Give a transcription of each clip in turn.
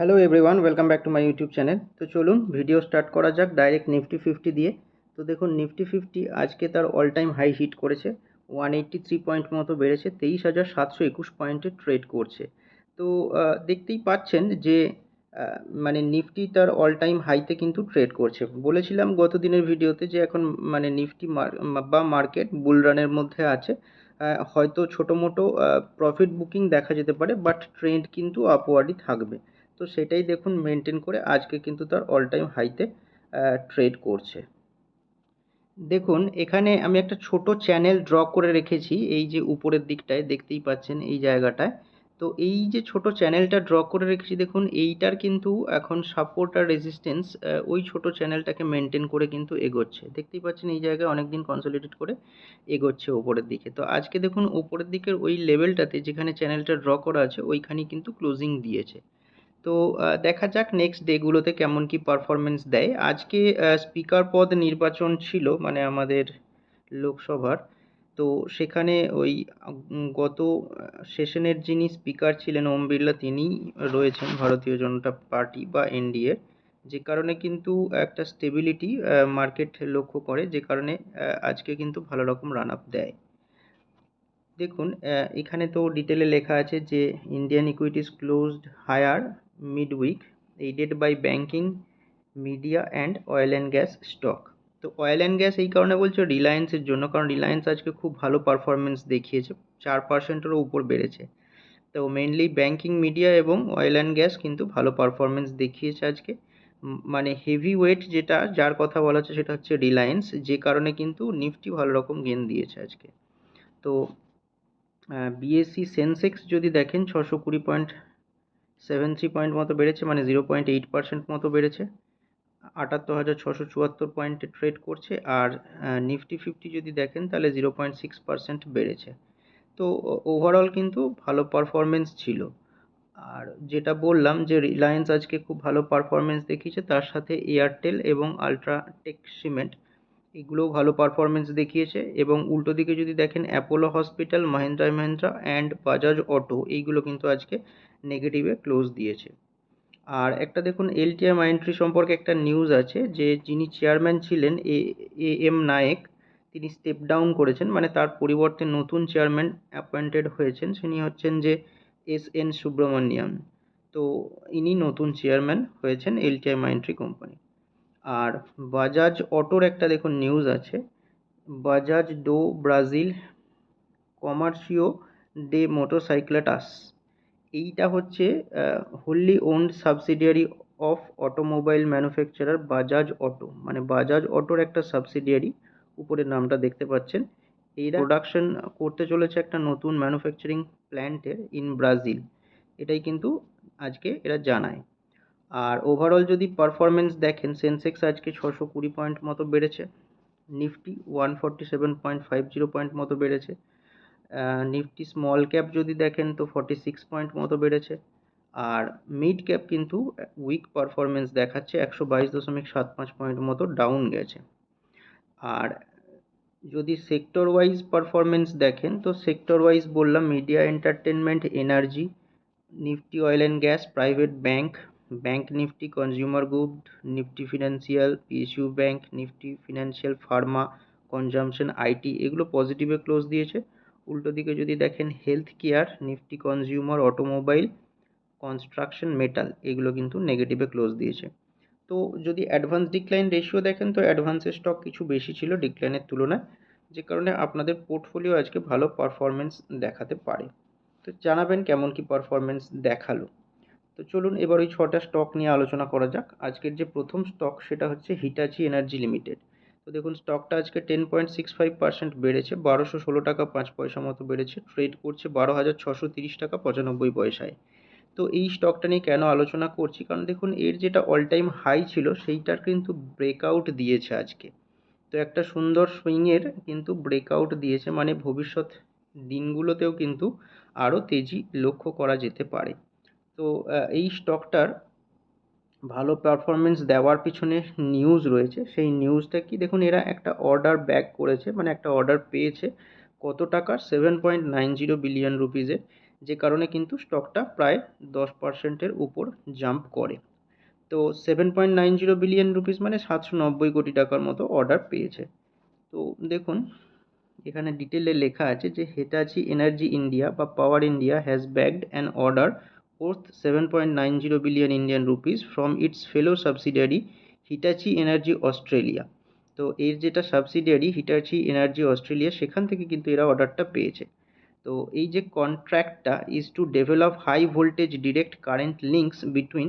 Hello everyone welcome back to my YouTube channel তো চলুন video start করা যাক ডাইরেক্ট নিফটি ফিফটি দিয়ে। তো দেখুন নিফটি ফিফটি আজকে তার অল টাইম হাই হিট করেছে। ওয়ান এইট্টি থ্রি পয়েন্ট মতো বেড়েছে, তেইশ হাজার সাতশো একুশ পয়েন্টে ট্রেড করছে। তো দেখতেই পাচ্ছেন যে মানে নিফটি তার অল টাইম হাইতে কিন্তু ট্রেড করছে। বলেছিলাম গত দিনের ভিডিওতে যে এখন মানে নিফটি বা মার্কেট বুলরানের মধ্যে আছে। হয়তো ছোটো মোটো প্রফিট বুকিং দেখা যেতে পারে বাট ট্রেন্ড কিন্তু আপওয়ার্ডই থাকবে। তো সেটাই দেখুন মেনটেন করে আজকে কিন্তু তার অল টাইম হাইতে ট্রেড করছে। দেখুন, এখানে আমি একটা ছোট চ্যানেল ড্র করে রেখেছি, এই যে উপরের দিকটায় দেখতেই পাচ্ছেন এই জায়গাটায়। তো এই যে ছোট চ্যানেলটা ড্র করে রেখেছি, দেখুন, এইটার কিন্তু এখন সাপোর্ট আর রেজিস্ট্যান্স ওই ছোট চ্যানেলটাকে মেনটেন করে কিন্তু এগোচ্ছে। দেখতেই পাচ্ছেন এই জায়গায় অনেক দিন কনসলিডেট করে এগোচ্ছে ওপরের দিকে। তো আজকে দেখুন ওপরের দিকের ওই লেভেলটাতে যেখানে চ্যানেলটা ড্র করা আছে, ওইখানেই কিন্তু ক্লোজিং দিয়েছে। তো দেখা যাক নেক্সট ডেগুলোতে কেমন কি পারফরমেন্স দেয়। আজকে স্পিকার পদ নির্বাচন ছিল মানে আমাদের লোকসভার। তো সেখানে ওই গত সেশনের যিনি স্পিকার ছিলেন, ওম বিড়লা তিনিই রয়েছেন ভারতীয় জনতা পার্টি বা এনডিএ যে কারণে কিন্তু একটা স্টেবিলিটি মার্কেট লক্ষ্য করে, যে কারণে আজকে কিন্তু ভালো রকম রান আপ দেয়। দেখুন এখানে তো ডিটেলে লেখা আছে যে Indian equities closed higher mid week aided by banking media and oil and gas stock তো অয়েল অ্যান্ড গ্যাস এই কারণে বলছে রিলায়েন্সের জন্য, কারণ রিলায়েন্স আজকে খুব ভালো পারফরমেন্স দেখিয়েছে, চার পার্সেন্টেরও উপর বেড়েছে। তো মেনলি ব্যাঙ্কিং মিডিয়া এবং অয়েল অ্যান্ড গ্যাস কিন্তু ভালো পারফরমেন্স দেখিয়েছে আজকে। মানে হেভি ওয়েট যেটা, যার কথা বলা হচ্ছে সেটা হচ্ছে রিলায়েন্স যে কারণে কিন্তু নিফটি ভালো রকম গেন দিয়েছে আজকে। তো বিএসসি সেন্সেক্স যদি দেখেন, ছশো কুড়ি পয়েন্ট সেভেন থ্রি পয়েন্ট মতো বেড়েছে মানে জিরো পয়েন্ট এইট পার্সেন্ট মতো বেড়েছে। আটাত্তর হাজার ছশো চুয়াত্তর পয়েন্টে ট্রেড করছে, আর নিফটি ফিফটি যদি দেখেন, তাহলে জিরো পয়েন্ট সিক্স পার্সেন্ট বেড়েছে। তো ওভারঅল কিন্তু ভালো পারফরমেন্স ছিল। আর যেটা বললাম যে রিলায়েন্স আজকে খুব ভালো পারফরমেন্স দেখিয়েছে, তার সাথে এয়ারটেল এবং আলট্রাটেক সিমেন্ট এগুলোও ভালো পারফরমেন্স দেখিয়েছে। এবং উল্টো দিকে যদি দেখেন Apollo hospital Mahindra Mahindra and Bajaj auto এইগুলো কিন্তু আজকে নেগেটিভে ক্লোজ দিয়েছে। আর একটা দেখুন এলটিএম আইনট্রি সম্পর্কে একটা নিউজ আছে যে, যিনি চেয়ারম্যান ছিলেন এ এ এম নায়েক তিনি স্টেপ ডাউন করেছেন মানে তার পরিবর্তে নতুন চেয়ারম্যান অ্যাপয়েন্টেড হয়েছেন। তিনি হচ্ছেন যে এস এন সুব্রমণিয়াম তো ইনি নতুন চেয়ারম্যান হয়েছেন এলটিআই মাইন্ট্রি কোম্পানি আর বাজাজ অটোর একটা দেখুন নিউজ আছে। Bajaj do Brazil Comercio de Motocicletas এইটা হচ্ছে wholly owned subsidiary of automobile manufacturer Bajaj auto মানে বাজাজ অটোর একটা সাবসিডিয়ারি উপরের নামটা দেখতে পাচ্ছেন। এইরা প্রোডাকশন করতে চলেছে একটা নতুন ম্যানুফ্যাকচারিং প্ল্যান্টের ইন ব্রাজিল এটাই কিন্তু আজকে এরা জানায়। আর ওভারঅল যদি পারফরমেন্স দেখেন সেন্সেক্স আজকে ছশো কুড়ি পয়েন্ট মতো বেড়েছে। Nifty one forty seven point five zero point মতো বেড়েছে। নিফটি স্মল ক্যাপ যদি দেখেন তো ফর্টি সিক্স পয়েন্ট মতো বেড়েছে। আর মিড ক্যাপ কিন্তু উইক পারফরমেন্স দেখাচ্ছে, একশো বাইশ দশমিক সাত পাঁচ পয়েন্ট মতো ডাউন গেছে। আর যদি সেক্টর ওয়াইজ পারফরমেন্স দেখেন তো সেক্টর ওয়াইজ বললাম media entertainment energy Nifty oil and gas private bank bank Nifty consumer good Nifty financial PSU bank Nifty financial pharma consumption IT এগুলো পজিটিভে ক্লোজ দিয়েছে। উল্টো দিকে যদি দেখেন health care Nifty consumer automobile construction metal এগুলো কিন্তু নেগেটিভে ক্লোজ দিয়েছে। তো যদি অ্যাডভান্স ডিক্লাইন রেশিও দেখেন, তো অ্যাডভান্সের স্টক কিছু বেশি ছিল ডিক্লাইনের তুলনায়, যে কারণে আপনাদের পোর্টফোলিও আজকে ভালো পারফরমেন্স দেখাতে পারে। তো জানাবেন কেমন কি পারফরমেন্স দেখাল। তো চলুন এবার ওই ছটা স্টক নিয়ে আলোচনা করা যাক। আজকের যে প্রথম স্টক সেটা হচ্ছে হিটাচি এনার্জি লিমিটেড তো দেখুন স্টকটা আজকে ten point six five percent বেড়েছে, বারোশো ষোলো টাকা পাঁচ পয়সা মতো বেড়েছে ট্রেড করছে বারো হাজার ছশো তিরিশ টাকা পঁচানব্বই পয়সায়। তো এই স্টকটা নিয়ে কেন আলোচনা করছি? কারণ দেখুন, এর যেটা অল টাইম হাই ছিল, সেইটার কিন্তু ব্রেকআউট দিয়েছে আজকে। তো একটা সুন্দর সুইংয়ের কিন্তু ব্রেকআউট দিয়েছে মানে ভবিষ্যৎ দিনগুলোতেও কিন্তু আরও তেজি লক্ষ্য করা যেতে পারে। তো এই স্টকটার ভালো পারফরমেন্স দেওয়ার পিছনে নিউজ রয়েছে। সেই নিউজটা কি? দেখুন, এরা একটা অর্ডার ব্যাক করেছে মানে একটা অর্ডার পেয়েছে কত টাকার? Seven point nine zero billion রুপিজের যে কারণে কিন্তু স্টকটা প্রায় দশ পার্সেন্টের উপর জাম্প করে। তো seven point nine zero billion rupees মানে সাতশো নব্বই কোটি টাকার মতো অর্ডার পেয়েছে। তো দেখুন, এখানে ডিটেলে লেখা আছে যে হেটাচি এনার্জি ইন্ডিয়া বা power India has bagged an order worth 7.90 billion Indian rupees from its fellow subsidiary Hitachi energy Australia তো এর যেটা সাবসিডিয়ারি হিটাচি এনার্জি অস্ট্রেলিয়া সেখান থেকে কিন্তু এরা অর্ডারটা পেয়েছে। তো এই যে কন্ট্র্যাক্টটা is to develop high voltage direct current links between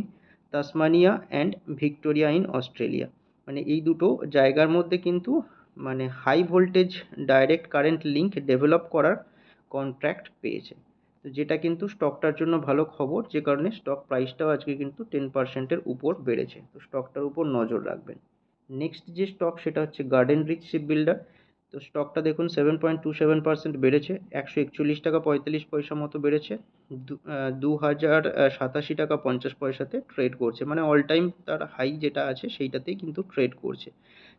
Tasmania and Victoria in Australia মানে এই দুটো জায়গার মধ্যে কিন্তু মানে high voltage direct current link develop করার কন্ট্র্যাক্ট পেয়েছে। তো যেটা কিন্তু স্টকটার জন্য ভালো খবর, যে কারণে স্টক প্রাইসটাও আজকে কিন্তু টেন পার্সেন্টের উপর বেড়েছে। তো স্টকটার উপর নজর রাখবেন। নেক্সট যে স্টক সেটা হচ্ছে গার্ডেন রিচ শিপ বিল্ডার তো স্টকটা দেখুন seven point two seven percent বেড়েছে, একশো একচল্লিশ টাকা পঁয়তাল্লিশ পয়সা মতো বেড়েছে, দু হাজার সাতাশি টাকা পঞ্চাশ পয়সাতে ট্রেড করছে। মানে অল টাইম তার হাই যেটা আছে, সেইটাতেই কিন্তু ট্রেড করছে।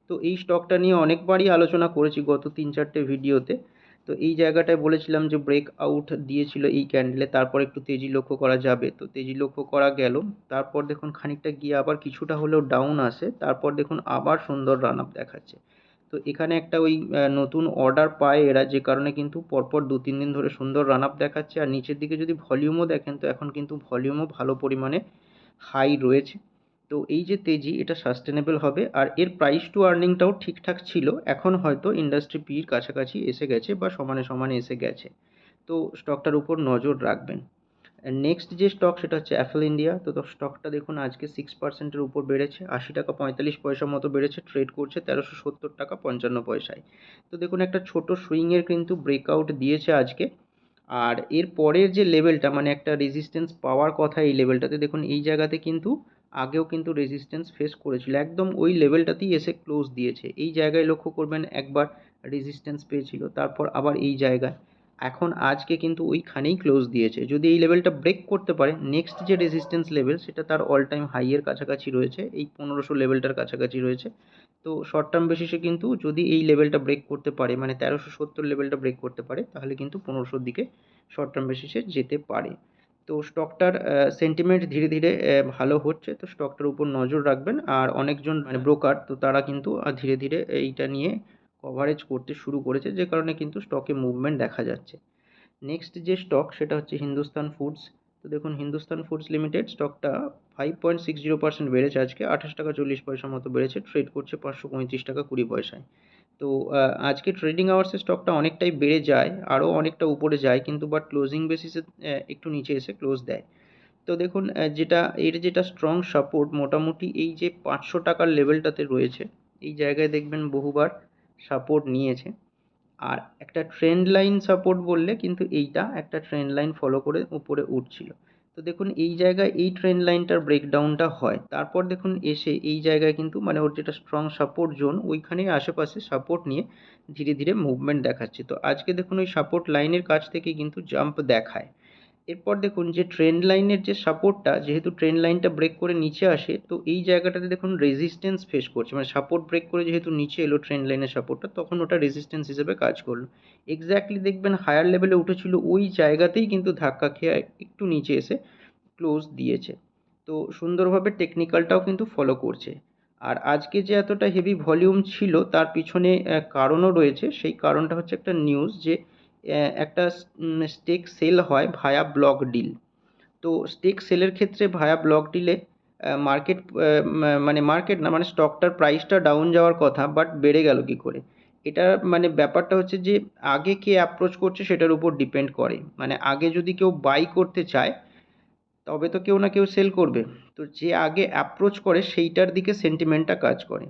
তো এই স্টকটা নিয়ে অনেকবারই আলোচনা করেছি গত তিন চারটে ভিডিওতে তো এই জায়গাটায় বলেছিলাম যে ব্রেক আউট দিয়েছিল এই ক্যান্ডেলে তারপর একটু তেজি লক্ষ্য করা যাবে। তো তেজি লক্ষ্য করা গেল, তারপর দেখুন খানিকটা গিয়ে আবার কিছুটা হলেও ডাউন আসে, তারপর দেখুন আবার সুন্দর রান আপ দেখাচ্ছে। তো এখানে একটা ওই নতুন অর্ডার পায় এরা, যে কারণে কিন্তু পরপর দু তিন দিন ধরে সুন্দর রান আপ দেখাচ্ছে। আর নিচের দিকে যদি ভলিউমও দেখেন, তো এখন কিন্তু ভলিউমও ভালো পরিমাণে হাই রয়েছে। তো এই যে তেজি, এটা সাস্টেনেবল হবে। আর এর প্রাইস টু আর্নিংটাও ঠিকঠাক ছিল। এখন হয়তো ইন্ডাস্ট্রি পির কাছাকাছি এসে গেছে বা সমানে সমানে এসে গেছে। তো স্টকটার উপর নজর রাখবেন। নেক্সট যে স্টক সেটা হচ্ছে অ্যাপেল ইন্ডিয়া তো স্টকটা দেখুন, আজকে সিক্স পার্সেন্টের উপর বেড়েছে। আশি টাকা পঁয়তাল্লিশ পয়সা মতো বেড়েছে। ট্রেড করছে তেরোশো সত্তর টাকা পঞ্চান্ন পয়সায়। তো দেখুন, একটা ছোট সুইংয়ের কিন্তু ব্রেকআউট দিয়েছে আজকে। আর এর পরের যে লেভেলটা মানে একটা রেজিস্ট্যান্স পাওয়ার কথা এই লেভেলটাতে দেখুন, এই জায়গাতে কিন্তু আগেও কিন্তু রেজিস্ট্যান্স ফেস করেছিল। একদম ওই লেভেলটাতেই এসে ক্লোজ দিয়েছে। এই জায়গায় লক্ষ্য করবেন একবার রেজিস্ট্যান্স পেয়েছিল, তারপর আবার এই জায়গায়। এখন আজকে কিন্তু ওইখানেই ক্লোজ দিয়েছে। যদি এই লেভেলটা ব্রেক করতে পারে নেক্সট যে রেজিস্ট্যান্স লেভেল সেটা তার অল টাইম হাইয়ের কাছাকাছি রয়েছে। এই পনেরোশো লেভেলটার কাছাকাছি রয়েছে। তো শর্ট টার্ম বেসিসে কিন্তু যদি এই লেভেলটা ব্রেক করতে পারে মানে তেরোশো সত্তর লেভেলটা ব্রেক করতে পারে, তাহলে কিন্তু পনেরোশোর দিকে শর্ট টার্ম বেসিসে যেতে পারে। তো স্টকটার সেন্টিমেন্ট ধীরে ধীরে ভালো হচ্ছে। তো স্টকটার উপর নজর রাখবেন। আর অনেকজন মানে ব্রোকার তো তারা কিন্তু ধীরে ধীরে এইটা নিয়ে কভারেজ করতে শুরু করেছে। যে কারণে কিন্তু স্টকে মুভমেন্ট দেখা যাচ্ছে। নেক্সট যে স্টক সেটা হচ্ছে হিন্দুস্তান ফুডস তো দেখুন, হিন্দুস্তান ফুডস লিমিটেড স্টকটা five point six zero percent বেড়েছে আজকে, আঠাশ টাকা চল্লিশ পয়সা মতো বেড়েছে ট্রেড করছে পাঁচশো পঁয়ত্রিশ টাকা কুড়ি পয়সায়। তো আজকে ট্রেডিং আওয়ার্সে স্টকটা অনেকটাই বেড়ে যায়, আরও অনেকটা উপরে যায়, কিন্তু বাট ক্লোজিং বেসিসে একটু নিচে এসে ক্লোজ দেয়। তো দেখুন যেটা, এর যেটা স্ট্রং সাপোর্ট মোটামুটি এই যে পাঁচশো টাকার লেভেলটাতে রয়েছে, এই জায়গায় দেখবেন বহুবার সাপোর্ট নিয়েছে। আর একটা ট্রেন্ড লাইন সাপোর্ট বললে কিন্তু এইটা একটা ট্রেন্ড লাইন ফলো করে উপরে উঠছিল। তো দেখুন, এই জায়গায় এই ট্রেন্ড লাইনটার ব্রেকডাউনটা হয়। তারপর দেখুন, এসে এই জায়গায় কিন্তু মানে ওর যেটা স্ট্রং সাপোর্ট জোন ওইখানেই আশেপাশে সাপোর্ট নিয়ে ধীরে ধীরে মুভমেন্ট দেখাচ্ছে। তো আজকে দেখুন, ওই সাপোর্ট লাইনের কাছ থেকে কিন্তু জাম্প দেখায়। এরপর দেখুন যে ট্রেন্ড লাইনের যে সাপোর্টটা যেহেতু ট্রেন্ড লাইনটা ব্রেক করে নিচে আসে, তো এই জায়গাটাতে দেখুন রেজিস্ট্যান্স ফেস করছে। মানে সাপোর্ট ব্রেক করে যেহেতু নিচে এলো ট্রেন্ড লাইনের সাপোর্টটা তখন ওটা রেজিস্ট্যান্স হিসেবে কাজ করল। এক্স্যাক্টলি দেখবেন হায়ার লেভেলে উঠেছিল ওই জায়গাতেই কিন্তু ধাক্কা খেয়ে একটু নিচে এসে ক্লোজ দিয়েছে। তো সুন্দরভাবে টেকনিক্যালটাও কিন্তু ফলো করছে। আর আজকে যে এতটা হেভি ভলিউম ছিল, তার পিছনে কারণও রয়েছে। সেই কারণটা হচ্ছে একটা নিউজ যে একটা স্টেক সেল হয় ভায়া ব্লক ডিল তো স্টেক সেলের ক্ষেত্রে ভায়া ব্লক ডিলে মার্কেট মানে মার্কেট না মানে স্টকটার প্রাইসটা ডাউন যাওয়ার কথা বাট বেড়ে গেল কী করে? এটা মানে ব্যাপারটা হচ্ছে যে, আগে কে অ্যাপ্রোচ করছে সেটার উপর ডিপেন্ড করে। মানে আগে যদি কেউ বাই করতে চায়, তবে তো কেউ না কেউ সেল করবে। তো যে আগে অ্যাপ্রোচ করে, সেইটার দিকে সেন্টিমেন্টটা কাজ করে।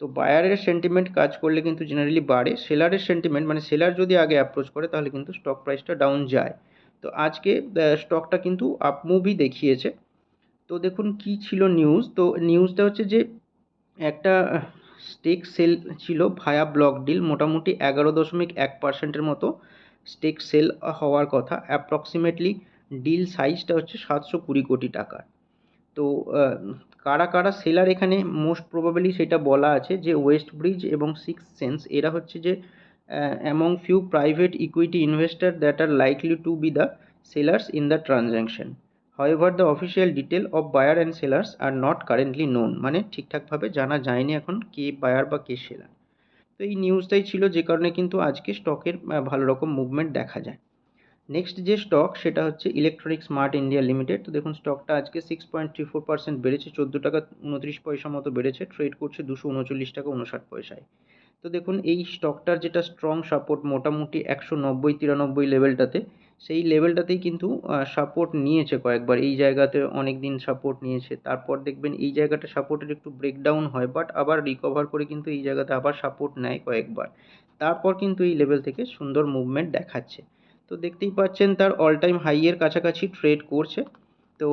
তো বায়ারের সেন্টিমেন্ট কাজ করলে কিন্তু জেনারেলি বাড়ে। সেলারের সেন্টিমেন্ট মানে সেলার যদি আগে অ্যাপ্রোচ করে, তাহলে কিন্তু স্টক প্রাইসটা ডাউন যায়। তো আজকে স্টকটা কিন্তু আপ মুভই দেখিয়েছে। তো দেখুন কি ছিল নিউজ তো নিউজটা হচ্ছে যে, একটা স্টেক সেল ছিল ভায়া ব্লক ডিল মোটামুটি এগারো দশমিক এক পার্সেন্টের মতো স্টেক সেল হওয়ার কথা। অ্যাপ্রক্সিমেটলি ডিল সাইজটা হচ্ছে সাতশো কুড়ি কোটি টাকার তো কারা কারা সেলার এখানে মোস্ট প্রবাবলি সেটা বলা আছে যে ওয়েস্ট ব্রিজ এবং সিক্স সেন্স এরা হচ্ছে যে among few private equity investor that are likely to be the sellers in the transaction. However, the official detail of buyer and sellers are not currently known. মানে ঠিকঠাকভাবে জানা যায়নি এখন কে buyer বা কে সেলার তো এই নিউজটাই ছিল যে কারণে কিন্তু আজকে স্টকের ভালো রকম মুভমেন্ট দেখা যায় নেক্সট যে স্টক সেটা হচ্ছে ইলেকট্রনিক স্মার্ট ইন্ডিয়া লিমিটেড তো দেখুন স্টকটা আজকে six point three four percent বেড়েছে, চোদ্দ টাকা উনত্রিশ পয়সা মতো বেড়েছে। ট্রেড করছে দুশো উনচল্লিশ টাকা উনষাট পয়সায়। তো দেখুন, এই স্টকটার যেটা স্ট্রং সাপোর্ট মোটামুটি একশো নব্বই, তিরানব্বই লেভেলটাতে সেই লেভেলটাতেই কিন্তু সাপোর্ট নিয়েছে কয়েকবার। এই জায়গাতে অনেক দিন সাপোর্ট নিয়েছে। তারপর দেখবেন, এই জায়গাটা সাপোর্টের একটু ব্রেকডাউন হয় বাট আবার রিকভার করে কিন্তু এই জায়গাতে আবার সাপোর্ট নেয় কয়েকবার। তারপর কিন্তু এই লেভেল থেকে সুন্দর মুভমেন্ট দেখাচ্ছে। তো দেখতেই পাচ্ছেন তার অল টাইম হাইয়ের কাছাকাছি ট্রেড করছে। তো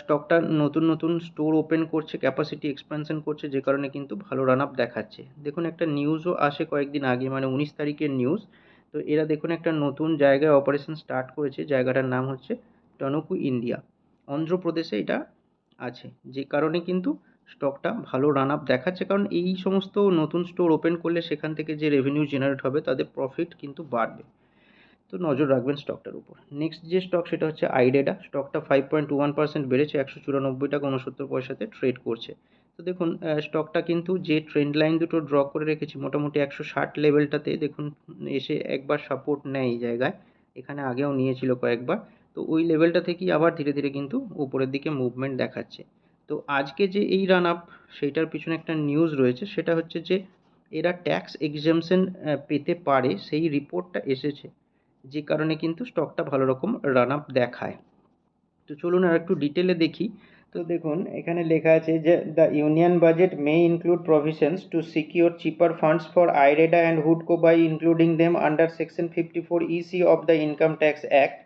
স্টকটা নতুন নতুন স্টোর ওপেন করছে ক্যাপাসিটি এক্সপ্যানশন করছে, যে কারণে কিন্তু ভালো রান আপ দেখাচ্ছে। দেখুন একটা নিউজও আসে কয়েকদিন আগে মানে উনিশ তারিখের নিউজ তো এরা দেখুন একটা নতুন জায়গায় অপারেশন স্টার্ট করেছে, জায়গাটার নাম হচ্ছে টনকু ইন্ডিয়া অন্ধ্রপ্রদেশে এটা আছে, যে কারণে কিন্তু স্টকটা ভালো রান আপ দেখাচ্ছে। কারণ এই সমস্ত নতুন স্টোর ওপেন করলে সেখান থেকে যে রেভিনিউ জেনারেট হবে, তাদের প্রফিট কিন্তু বাড়বে। তো নজর রাখবেন স্টকটার উপর। নেক্সট যে স্টক সেটা হচ্ছে আইডেডা স্টকটা ফাইভ পয়েন্ট ওয়ান পার্সেন্ট বেড়েছে, একশো চুরানব্বই টাকা উনসত্তর পয়সাতে ট্রেড করছে। তো দেখুন স্টকটা কিন্তু যে ট্রেন্ড লাইন দুটো ড্র করে রেখেছি, মোটামুটি একশো ষাট লেভেলটাতে দেখুন, এসে একবার সাপোর্ট নেয় এই জায়গায়। এখানে আগেও নিয়েছিল কয়েকবার। তো ওই লেভেলটা থেকেই আবার ধীরে ধীরে কিন্তু উপরের দিকে মুভমেন্ট দেখাচ্ছে। তো আজকে যে এই রান আপ সেইটার পিছনে একটা নিউজ রয়েছে। সেটা হচ্ছে যে, এরা ট্যাক্স এক্সামশন পেতে পারে, সেই রিপোর্টটা এসেছে। যে কারণে কিন্তু স্টকটা ভালো রকম রান আপ দেখায়। তো চলুন আর একটু ডিটেলে দেখি। তো দেখুন, এখানে লেখা আছে যে the union budget may include provisions to secure cheaper funds for IREDA and হুডকো by including them under section fifty four EC of the income tax act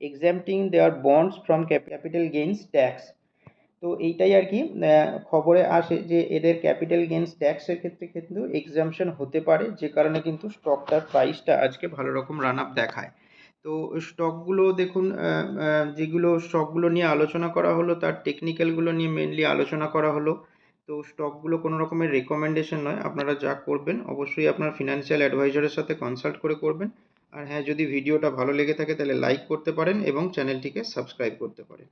exempting their bonds from capital gains tax তো এইটাই আর কি খবরে আসে যে এদের capital gains ট্যাক্সের ক্ষেত্রে কিন্তু এক্সামশন হতে পারে, যে কারণে কিন্তু স্টকটার প্রাইসটা আজকে ভালো রকম রান আপ দেখায়। তো স্টকগুলো দেখুন যেগুলো স্টকগুলো নিয়ে আলোচনা করা হলো, তার টেকনিক্যালগুলো নিয়ে মেনলি আলোচনা করা হলো। তো স্টকগুলো কোনো রকমের রেকমেন্ডেশন নয়, আপনারা যা করবেন অবশ্যই আপনার ফিনান্সিয়াল অ্যাডভাইজারের সাথে কনসাল্ট করে করবেন। আর হ্যাঁ যদি ভিডিওটা ভালো লেগে থাকে তাহলে লাইক করতে পারেন এবং চ্যানেলটিকে সাবস্ক্রাইব করতে পারেন।